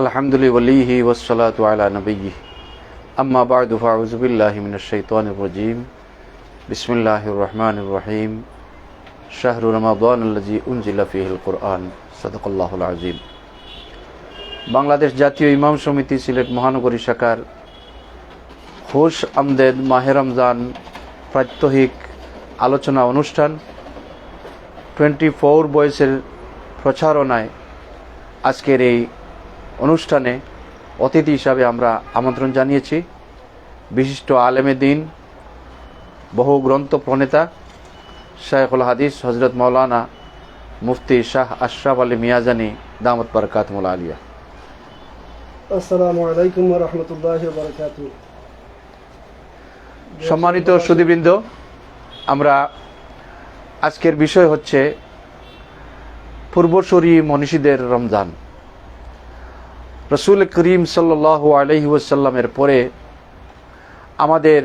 আলহামদুলিল্লাহি ওসলাত আলা নবী আম্মা বাদু ফাউজবিল্লাহমিনশৈতান রজিম। বিসমিল্লাহ রহমান রহিম। শাহরুর রমাবানজি উনজিল্লাফিহিল কোরআন। সদকুল্লাহুল আজিম বাংলাদেশ জাতীয় ইমাম সমিতি সিলেট মহানগরী শাখার হোস আমদেদ মাহে রমজান প্রাত্যহিক আলোচনা অনুষ্ঠান টোয়েন্টি ফোর বয়সের প্রচারণায় আজকের এই অনুষ্ঠানে অতিথি হিসাবে আমরা আমন্ত্রণ জানিয়েছি। বিশিষ্ট আলেমে দিন বহু গ্রন্থ প্রণেতা শায়খুল হাদিস হজরত মৌলানা মুফতি শাহ আশরাফ আলী মিয়াজানি দামত বরকাত মোলা আলিয়া। আসসালামু আলাইকুম রহমতুল্লাহ সম্মানিত সুদীবৃন্দ আমরা আজকের বিষয় হচ্ছে পূর্বসরী মনীষীদের রমজান। রসুল করিম সাল্লাহ আলহি ওসাল্লামের পরে আমাদের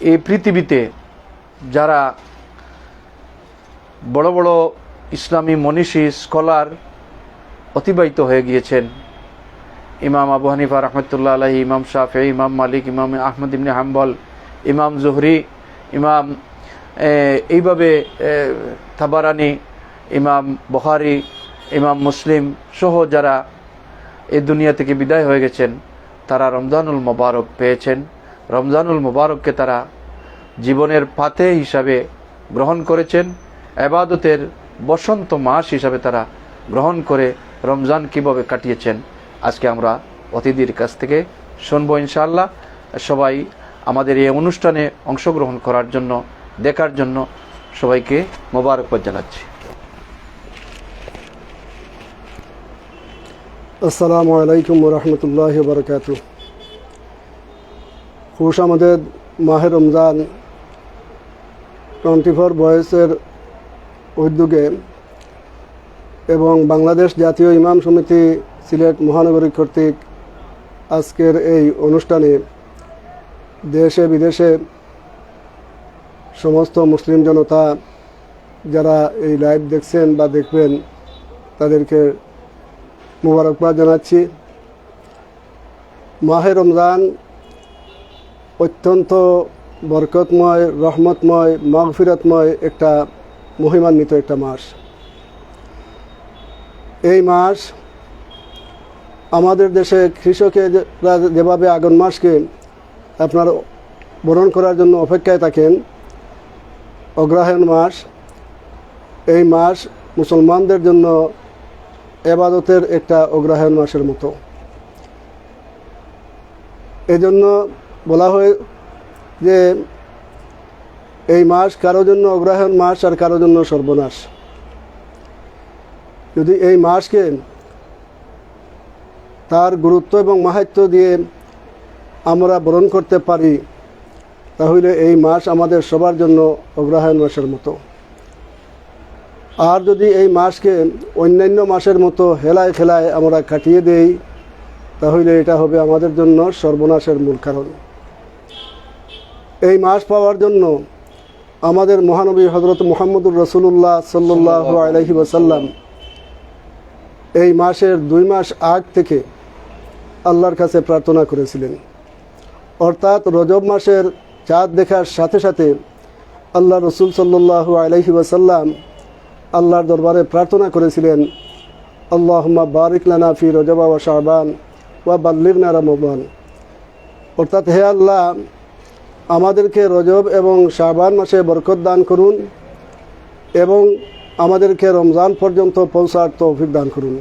এই পৃথিবীতে যারা বড় বড় ইসলামী মনীষী স্কলার অতিবাহিত হয়ে গিয়েছেন ইমাম আবু হানিফা রহমতুল্লাহ আলহী ইমাম শাফে ইমাম মালিক ইমাম আহমদ ইবনে হাম্বল ইমাম জুহরি ইমাম এইভাবে এ, তাবারানি ইমাম বখারি ইমাম মুসলিম সহ যারা এই দুনিয়া থেকে বিদায় হয়ে গেছেন, তারা রমজানুল মোবারক পেয়েছেন। রমজানুল মোবারককে তারা জীবনের পাথে হিসাবে গ্রহণ করেছেন। আবাদতের বসন্ত মাস হিসাবে তারা গ্রহণ করে রমজান কীভাবে কাটিয়েছেন, আজকে আমরা অতিথির কাছ থেকে শুনব ইনশাআল্লাহ। সবাই আমাদের এই অনুষ্ঠানে অংশগ্রহণ করার জন্য, দেখার জন্য সবাইকে মোবারকবাদ জানাচ্ছি। আসসালামু আলাইকুম রহমতুল্লাহ বারকাত খুশ আমাদের মাহে রমজান টোয়েন্টি ফোর বয়সের উদ্যোগে এবং বাংলাদেশ জাতীয় ইমাম সমিতি সিলেট মহানগরী কর্তৃক আজকের এই অনুষ্ঠানে দেশে বিদেশে সমস্ত মুসলিম জনতা যারা এই লাইভ দেখছেন বা দেখবেন তাদেরকে মুবারকবাদ জানাচ্ছি। মাহে রমজান অত্যন্ত বরকতময়, রহমতময়, মাগফিরতময় একটা মহিমান্বিত একটা মাস। এই মাস আমাদের দেশে কৃষকেরা যেভাবে আগন মাসকে আপনার বরণ করার জন্য অপেক্ষায় থাকেন, অগ্রহায়ণ মাস, এই মাস মুসলমানদের জন্য এবাদতের একটা অগ্রহায়ণ মাসের মতো। এজন্য বলা হয় যে এই মাস কারও জন্য অগ্রহায়ণ মাস আর কারও জন্য সর্বনাশ। যদি এই মাসকে তার গুরুত্ব এবং মাহাত্য দিয়ে আমরা বরণ করতে পারি, তাহলে এই মাস আমাদের সবার জন্য অগ্রহায়ণ মাসের মতো। আর যদি এই মাসকে অন্যান্য মাসের মতো হেলায় ফেলায় আমরা কাটিয়ে দেই, তাহলে এটা হবে আমাদের জন্য সর্বনাশের মূল কারণ। এই মাস পাওয়ার জন্য আমাদের মহানবী হজরত মোহাম্মদুর রসুল্লাহ সাল্লাহ আলহি ওসাল্লাম এই মাসের দুই মাস আগ থেকে আল্লাহর কাছে প্রার্থনা করেছিলেন। অর্থাৎ রজব মাসের চাঁদ দেখার সাথে সাথে আল্লাহ রসুল সাল্লাহ আলহি ওসাল্লাম আল্লাহর দরবারে প্রার্থনা করেছিলেন, আল্লাহম্মা বারিক লানা ফি রজবা ওয়া শাহবান ওয়া বাল্লিগনা রমবান অর্থাৎ হে আল্লাহ, আমাদেরকে রজব এবং শাহবান মাসে বরকত দান করুন এবং আমাদেরকে রমজান পর্যন্ত পৌঁছার তৌফিক দান করুন।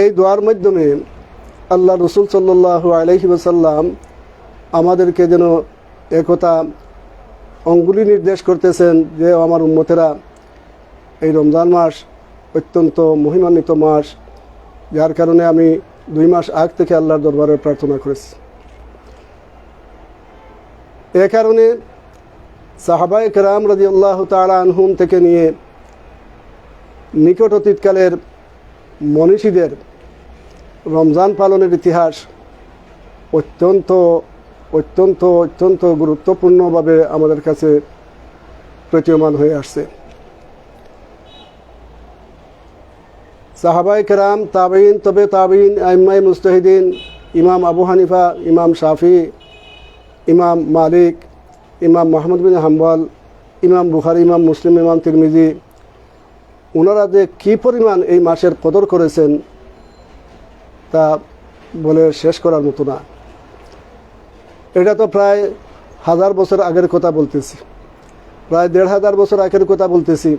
এই দোয়ার মাধ্যমে আল্লাহ রসুল সাল্লাহ আলহি ওসাল্লাম আমাদেরকে যেন একথা অঙ্গুলি নির্দেশ করতেছেন যে, আমার উন্মতেরা এই রমজান মাস অত্যন্ত মহিমান্বিত মাস, যার কারণে আমি দুই মাস আগ থেকে আল্লাহর দরবারে প্রার্থনা করেছি। এ কারণে সাহাবাই কেরাম রাজি আল্লাহ তালা আনহুম থেকে নিয়ে নিকট অতীতকালের মনীষীদের রমজান পালনের ইতিহাস অত্যন্ত অত্যন্ত অত্যন্ত গুরুত্বপূর্ণভাবে আমাদের কাছে প্রতীয়মান হয়ে আসছে। সাহাবাই কেরাম তাবিন তবে তাবিন আইমাই মুস্তাহিদিন ইমাম আবু হানিফা, ইমাম শাফি, ইমাম মালিক, ইমাম মোহাম্মদ বিন হাম্বল, ইমাম বুখারি, ইমাম মুসলিম, ইমাম তিরমিজি। ওনারা যে কী পরিমাণ এই মাসের কদর করেছেন, তা বলে শেষ করার মতো না। এটা তো প্রায় হাজার বছর আগের কথা বলতেছি। প্রায় দেড় হাজার বছর আগের কথা বলতেছি।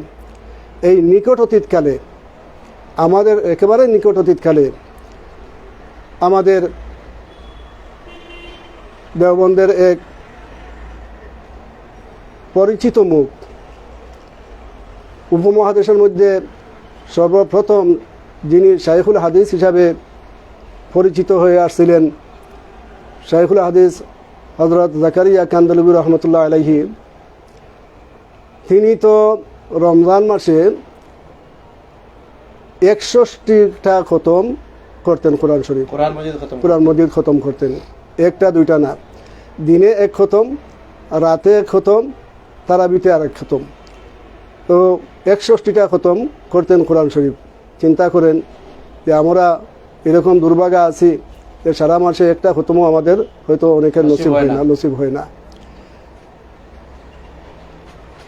এই নিকট অতীতকালে আমাদের একেবারে নিকট অতীতকালে আমাদের দেওবন্দের এক পরিচিত মুখ উপমহাদেশের মধ্যে সর্বপ্রথম যিনি শাইখুল হাদিস হিসাবে পরিচিত হয়ে আসছিলেন, শাইখুল হাদিস হজরত জাকারিয়া কান্দলবী রহমতুল্লাহ আলহি তিনি তো রমজান মাসে একষষ্টিটা খতম করতেন কোরআন শরীফ। কোরআন মজিদ খতম কোরআন মজিদ খতম করতেন। একটা দুইটা না। দিনে এক খতম রাতে এক খতম তারাবিতে আর এক খতম। তো একষষ্টিটা খতম করতেন কোরআন শরীফ। চিন্তা করেন যে আমরা এরকম দুর্ভাগা আছি যে সারা মাসে একটা খতমও আমাদের হয়তো অনেকের নসিব হয়। না নসিব হয় না।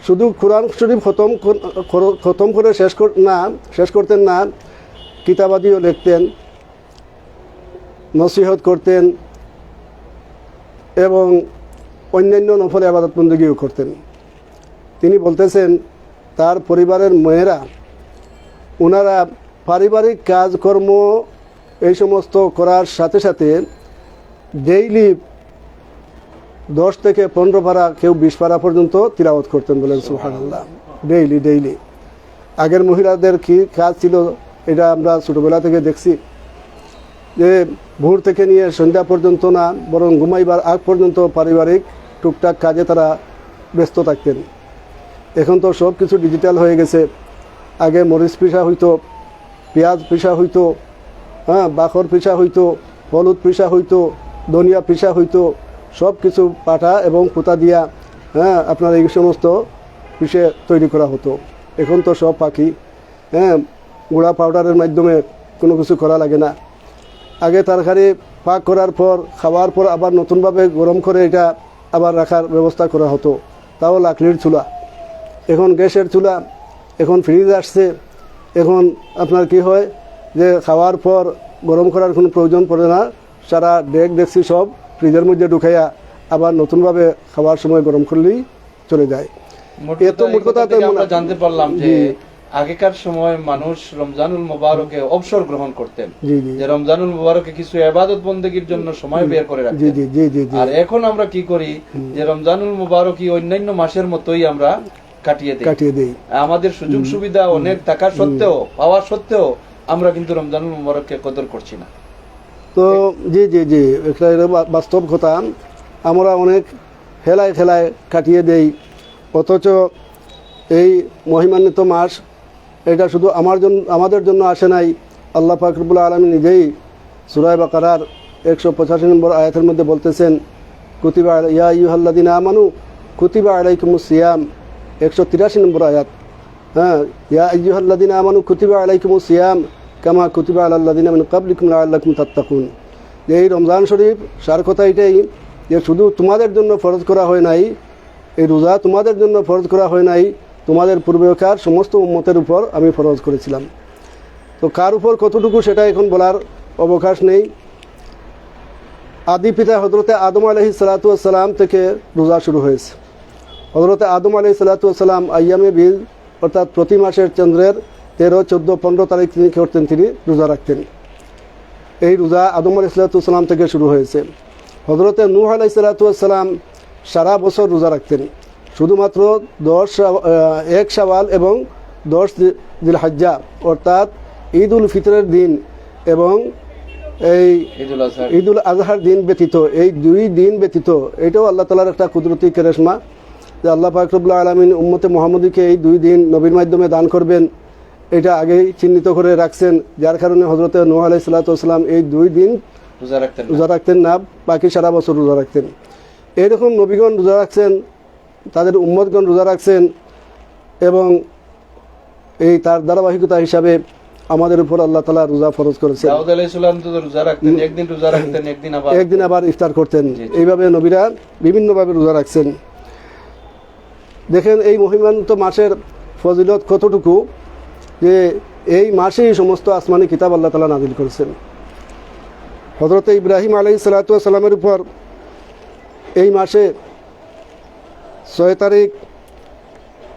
শুধু কোরআন শরীফ খতম খতম করে শেষ না, শেষ করতেন না, কিতাবাদিও লিখতেন, নসিহত করতেন, এবং অন্যান্য নফল আবাদত বন্দীও করতেন। তিনি বলতেছেন, তার পরিবারের মেয়েরা ওনারা পারিবারিক কাজকর্ম এই সমস্ত করার সাথে সাথে ডেইলি দশ থেকে পনেরো পারা কেউ বিশ পারা পর্যন্ত তিলাওয়াত করতেন বলেন সুহানাল্লাহ ডেইলি ডেইলি আগের মহিলাদের কি কাজ ছিল? এটা আমরা ছোটোবেলা থেকে দেখছি। যে ভোর থেকে নিয়ে সন্ধ্যা পর্যন্ত না বরং ঘুমাইবার আগ পর্যন্ত পারিবারিক টুকটাক কাজে তারা ব্যস্ত থাকতেন। এখন তো সব কিছু ডিজিটাল হয়ে গেছে। আগে মরিচ পিসা হইতো পেঁয়াজ পিসা হইতো হ্যাঁ বাখর পিসা হইতো হলুদ পিসা হইতো ধনিয়া পিসা হইতো সব কিছু পাটা এবং পুতা দিয়া হ্যাঁ আপনার এই সমস্ত পিসে তৈরি করা হতো। এখন তো সব পাখি হ্যাঁ গুঁড়া পাউডারের মাধ্যমে কোনো কিছু করা লাগে না। আগে তরকারি পাক করার পর, খাওয়ার পর আবার নতুনভাবে গরম করে এটা আবার রাখার ব্যবস্থা করা হতো। তাও লাকড়ির চুলা। এখন গ্যাসের চুলা, এখন ফ্রিজ আসছে। এখন আপনার কি হয় যে খাওয়ার পর গরম করার কোনো প্রয়োজন পড়ে না। সারা ডেক দেখছি সব। ফ্রিজের মধ্যে ঢুকাইয়া আবার নতুনভাবে খাওয়ার সময় গরম করলেই চলে যায়। মোট এ তো কথা- এই মোট কথা কথা থেকে তো আমরা মনে- জানতে পারলাম যে আগেকার সময় মানুষ রমজানুল মুবারকে অবসর গ্রহণ করতেন। যে রমজানুল মুবারকে কিছু ইবাদত বন্দেগীর জন্য সময় বের করে রাখতেন। আর এখন আমরা কি করি যে রমজানুল মুবারকই অন্যান্য মাসের মতোই আমরা কাটিয়ে দিই। কাটিয়ে দেই। আমাদের সুযোগ সুবিধা অনেক টাকা সত্ত্বেও পাওয়া সত্ত্বেও আমরা কিন্তু রমজানুল মুবারককে কদর করছি না। তো জি জি জি এটা এটা বাস্তব কথা। আমরা অনেক হেলায় খেলায় কাটিয়ে দেই। অথচ এই মহিমান্বিত মাস এটা শুধু আমার জন্য আমাদের জন্য আসে নাই। আল্লাহ ফাকরবুল আলমী নিজেই সুরাই বাকারার একশো পঁচাশি নম্বর আয়াতের মধ্যে বলতেছেন কুতিবা ইয়া ইউহাল্লাদিন আমানু কুতিবা আলাইকুমুস সিয়াম। একশো তিরাশি নম্বর আয়াত। হ্যাঁ ইয়া আইয়ুহাল্লাদিন আমানু কুতিবা আলাইকুমুস সিয়াম। কামা কুতিবা আলাল্লাদিন মিন ক্বাবলিকুম লাআল্লাকুম তাত্তাকুন। যে এই রমজান শরীফ, সার কথা এটাই যে শুধু তোমাদের জন্য ফরজ করা হয় নাই, এই রোজা তোমাদের জন্য ফরজ করা হয় নাই, তোমাদের পূর্বেকার সমস্ত উম্মতের উপর আমি ফরজ করেছিলাম। তো কার উপর কতটুকু সেটা এখন বলার অবকাশ নেই। আদি পিতা হজরতে আদম আলহি সালাতাম থেকে রোজা শুরু হয়েছে। হজরতে আদম আলহি সালাতাম আয়ামে বিল অর্থাৎ প্রতি মাসের চন্দ্রের তেরো চোদ্দ পনেরো তারিখ তিনি কী করতেন? তিনি রোজা রাখতেন। এই রোজা আদম আলি সাল্লাতাম থেকে শুরু হয়েছে। হজরতে নূহ আলাই সাল্লাতাম সারা বছর রোজা রাখতেন। শুধুমাত্র দশ এক সাওয়াল এবং দশ দিল হাজ্জা অর্থাৎ ঈদ উল ফিতরের দিন এবং এই ঈদ উল আজহার দিন ব্যতীত এই দুই দিন ব্যতীত এটাও আল্লাহ তালার একটা কুদরতি কেরেশমা। যে আল্লাহ ফাকরুল্লাহ আলমিন উম্মতে মোহাম্মদীকে এই দুই দিন নবীর মাধ্যমে দান করবেন। এটা আগেই চিহ্নিত করে রাখছেন যার কারণে হজরত নূহ আলাই সাল্লাতাম এই দুই দিন রোজা রাখতেন না। রোজা রাখতেন না বাকি সারা বছর রোজা রাখতেন। এরকম নবীগণ রোজা রাখছেন তাদের উম্মতগণ রোজা রাখছেন এবং এই তার ধারাবাহিকতা হিসাবে আমাদের উপর আল্লাহ তালা রোজা ফরজ করেছেন। একদিন আবার ইফতার করতেন। এইভাবে নবীরা বিভিন্নভাবে রোজা রাখছেন। দেখেন এই মহিমান্ত মাসের ফজিলত কতটুকু? যে এই মাসেই সমস্ত আসমানি কিতাব আল্লাহ তালা নাজিল করেছেন। হজরত ইব্রাহিম আলাই সালাতামের উপর এই মাসে ছয় তারিখ,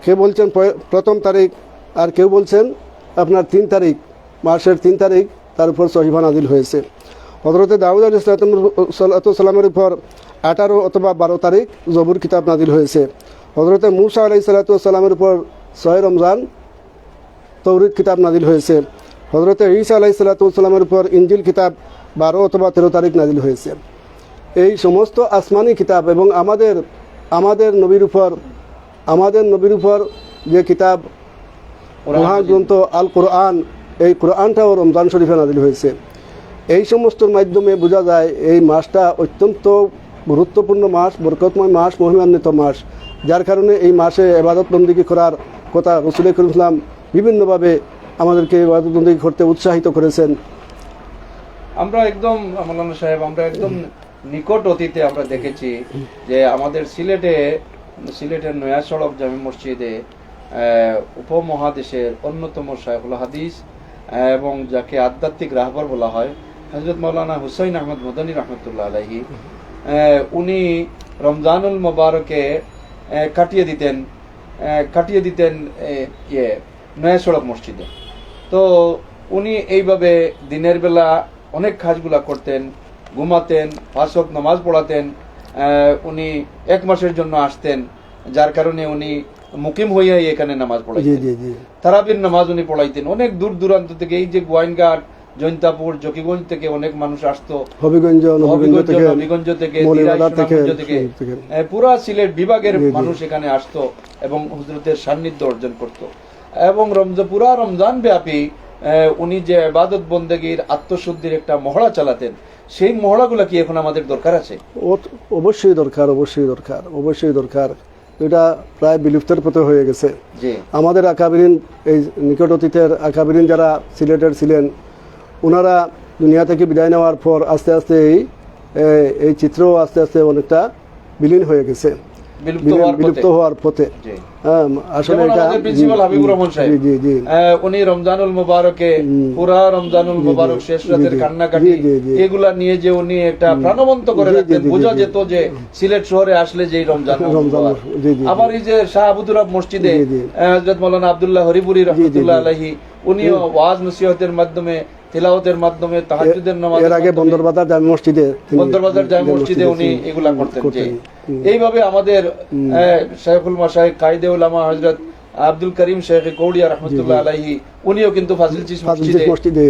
কে বলছেন প্রথম তারিখ, আর কেউ বলছেন আপনার তিন তারিখ, মাসের তিন তারিখ, তার উপর সহিফা নাজিল হয়েছে। হজরতে দাউদ আলী সালাতামের উপর আঠারো অথবা বারো তারিখ জবুর কিতাব নাজিল হয়েছে। হজরতে মুসা আলাই সালাতামের উপর ছয় রমজান তৌরিদ কিতাব নাজিল হয়েছে। হজরতে ঈসা আলাই সালাতামের উপর ইঞ্জিল কিতাব বারো অথবা তেরো তারিখ নাজিল হয়েছে। এই সমস্ত আসমানি কিতাব এবং আমাদের আমাদের নবীর উপর আমাদের নবীর উপর যে কিতাব মহাগ্রন্থ আল কোরআন এই কোরআনটাও রমজান শরীফে নাজিল হয়েছে। এই সমস্তর মাধ্যমে বোঝা যায় এই মাসটা অত্যন্ত গুরুত্বপূর্ণ মাস বরকতময় মাস মহিমান্বিত মাস। যার কারণে এই মাসে এবাদত বন্দিগি করার কথা রসুল করিম ইসলাম বিভিন্নভাবে আমাদেরকে এবাদত করতে উৎসাহিত করেছেন। আমরা একদম মৌলানা সাহেব, আমরা একদম নিকট অতীতে আমরা দেখেছি যে আমাদের সিলেটে, সিলেটের নয়া সড়ক জামে মসজিদে উপমহাদেশের অন্যতম শায়খুল হাদিস এবং যাকে আধ্যাত্মিক রাহবর বলা হয় হজরত মৌলানা হুসাইন আহমদ মদনী রহমতুল্লাহ আলহি উনি রমজানুল মোবারকে কাটিয়ে দিতেন কাটিয়ে দিতেন ইয়ে নয়া সড়ক মসজিদে। তো উনি এইভাবে দিনের বেলা অনেক কাজগুলা করতেন ঘুমাতেন ফাঁসক নামাজ পড়াতেন উনি এক মাসের জন্য আসতেন যার কারণে উনি মুকিম হইয়াই এখানে নামাজ পড়াইতেন। তারাবির নামাজ উনি পড়াইতেন। অনেক দূর দূরান্ত থেকে এই যে গোয়াইনঘাট জৈন্তাপুর জকিগঞ্জ থেকে অনেক মানুষ আসতো। হবিগঞ্জ হবিগঞ্জ থেকে পুরা সিলেট বিভাগের। মানুষ এখানে আসতো এবং হুজরতের সান্নিধ্য অর্জন করত। এবং রমজান পুরা রমজান ব্যাপী উনি যে আবাদত বন্দেগীর আত্মশুদ্ধির একটা মহড়া চালাতেন সেই মহড়াগুলো কি এখন আমাদের দরকার আছে? ও- অবশ্যই দরকার অবশ্যই দরকার অবশ্যই দরকার। এটা প্রায় বিলুপ্তের পথে হয়ে গেছে। আমাদের আকাবিরিন এই নিকট অতীতের আকাবিরিন যারা সিলেটের ছিলেন ওনারা দুনিয়া থেকে বিদায় নেওয়ার পর আস্তে আস্তে এই এই চিত্র আস্তে আস্তে অনেকটা বিলীন হয়ে গেছে। বিলুপ্ত হওয়ার পথে। আসলে এটা প্রিন্সিপাল হাবিবুর রহমান সাহেব। জি জি উনি রমজানুল মুবারকে পুরা রমজানুল মুবারক শেষ রাতের। কান্নাকাটি। এগুলা নিয়ে যে উনি একটা প্রাণবন্ত করে রাখতেন বোঝা যেত যে সিলেট শহরে আসলে যেই রমজান। আবার এই যে শাহ আবুদুরাব মসজিদে হযরত মাওলানা আব্দুল্লাহ হরিপুরি রহমতুল্লাহ আলাইহি উনিও ওয়াজ নসিহতের মাধ্যমে তিলাওয়াতের মাধ্যমে তাহাজ্জুদের নামাজ এর আগে বন্দরবাজার জামে মসজিদে বন্দরবাজার জামে মসজিদে উনি এগুলা করতেন। এইভাবে আমাদের শেখুল মাসাই কায়দে উলামা হযরত আব্দুল করিম শেখ কৌড়িয়া রহমতুল্লাহ আলাইহি উনিও কিন্তু ফাজিল চিস মসজিদে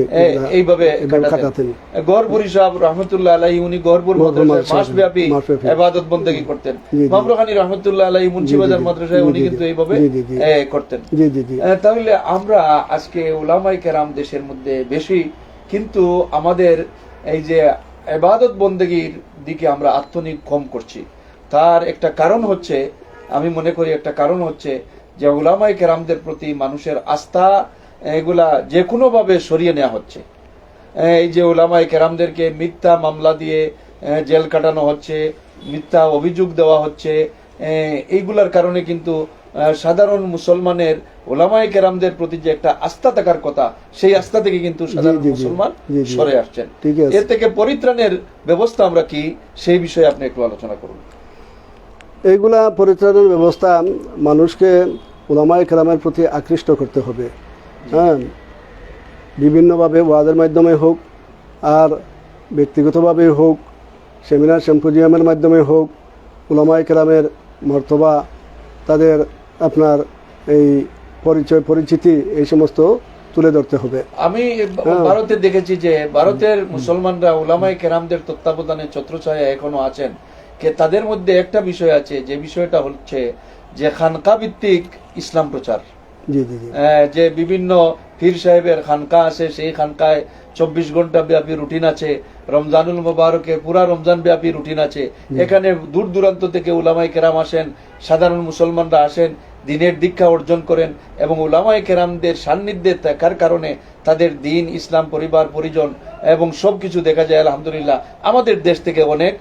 এইভাবে কাটাতেন কাটাতেন। সাহেব রহমতুল্লাহ আলাইহি উনি গহরপুর মাদ্রাসায় মাসব্যাপী ইবাদত বন্দেগী করতেন। জি। রহমতুল্লাহ আলাইহি মুন্সিবাজার মাদ্রাসায় উনি কিন্তু এইভাবে করতেন। তাহলে আমরা আজকে ওলামাই কেরাম দেশের মধ্যে বেশি কিন্তু আমাদের এই যে এবাদত বন্দেগীর দিকে আমরা আত্মনিয়োগ কম করছি। তার একটা কারণ হচ্ছে আমি মনে করি একটা কারণ হচ্ছে যে ওলামাই কেরামদের প্রতি মানুষের আস্থা এগুলা যে কোনোভাবে সরিয়ে নেওয়া হচ্ছে এই যে ওলামাই কেরামদেরকে মিথ্যা মামলা দিয়ে জেল কাটানো হচ্ছে মিথ্যা অভিযোগ দেওয়া হচ্ছে এইগুলার কারণে কিন্তু সাধারণ মুসলমানের ওলামাই কেরামদের প্রতি যে একটা আস্থা থাকার কথা সেই আস্থা থেকে কিন্তু সাধারণ। মুসলমান। সরে আসছেন এর থেকে পরিত্রাণের ব্যবস্থা আমরা কি সেই বিষয়ে আপনি একটু আলোচনা করুন এইগুলা পরিত্রাণের ব্যবস্থা মানুষকে ওলামাই কেরামের প্রতি আকৃষ্ট করতে হবে। হ্যাঁ? বিভিন্নভাবে ওয়াদের মাধ্যমে হোক আর ব্যক্তিগতভাবে হোক সেমিনার সেম্পোজিয়ামের মাধ্যমে হোক ওলামাই কেরামের মর্তবা তাদের আপনার এই পরিচয় পরিচিতি এই সমস্ত তুলে ধরতে হবে। আমি হ্যাঁ। ভারতে দেখেছি যে ভারতের মুসলমানরা ওলামাই কেরামদের তত্ত্বাবধানে ছত্রছায়া এখনও আছেন। কে তাদের মধ্যে একটা বিষয় আছে যে বিষয়টা হচ্ছে যে খানকা ভিত্তিক ইসলাম প্রচার। আহ, যে বিভিন্ন পীর সাহেবের খানকা আছে সেই খানকায় চব্বিশ ঘণ্টা ব্যাপী রুটিন আছে রমজানুল মোবারকে পুরা রমজান ব্যাপী রুটিন আছে। এখানে দূর দূরান্ত থেকে উলামাই কেরাম আসেন সাধারণ মুসলমানরা আসেন দিনের দীক্ষা অর্জন করেন এবং উলামায়ে কেরামদের সান্নিধ্যে থাকার কারণে তাদের দিন ইসলাম পরিবার পরিজন এবং সব কিছু দেখা যায় আলহামদুলিল্লাহ। আমাদের দেশ থেকে অনেক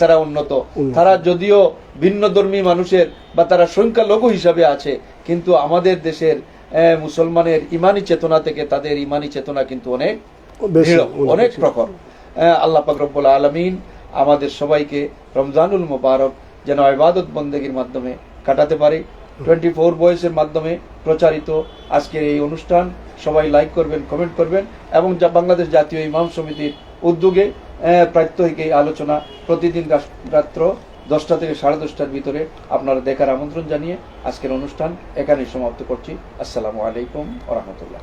তারা উন্নত। তারা যদিও ভিন্ন ধর্মী মানুষের বা তারা সংখ্যালঘু হিসাবে আছে কিন্তু আমাদের দেশের মুসলমানের ইমানি চেতনা থেকে তাদের ইমানি চেতনা কিন্তু অনেক অনেক। প্রখর। আল্লাহ পাক রব্বুল আলমিন আমাদের সবাইকে রমজানুল মোবারক যেন ইবাদত বন্দেগীর মাধ্যমে কাটাতে পারি। টোয়েন্টি ফোর বয়সের মাধ্যমে প্রচারিত আজকের এই অনুষ্ঠান। সবাই লাইক করবেন কমেন্ট করবেন এবং বাংলাদেশ জাতীয় ইমাম সমিতির উদ্যোগে প্রাত্যহিক এই আলোচনা প্রতিদিন রাত্র দশটা থেকে সাড়ে দশটার ভিতরে আপনারা দেখার আমন্ত্রণ জানিয়ে আজকের অনুষ্ঠান এখানেই সমাপ্ত করছি। আসসালামু আলাইকুম রহমতুল্লাহ।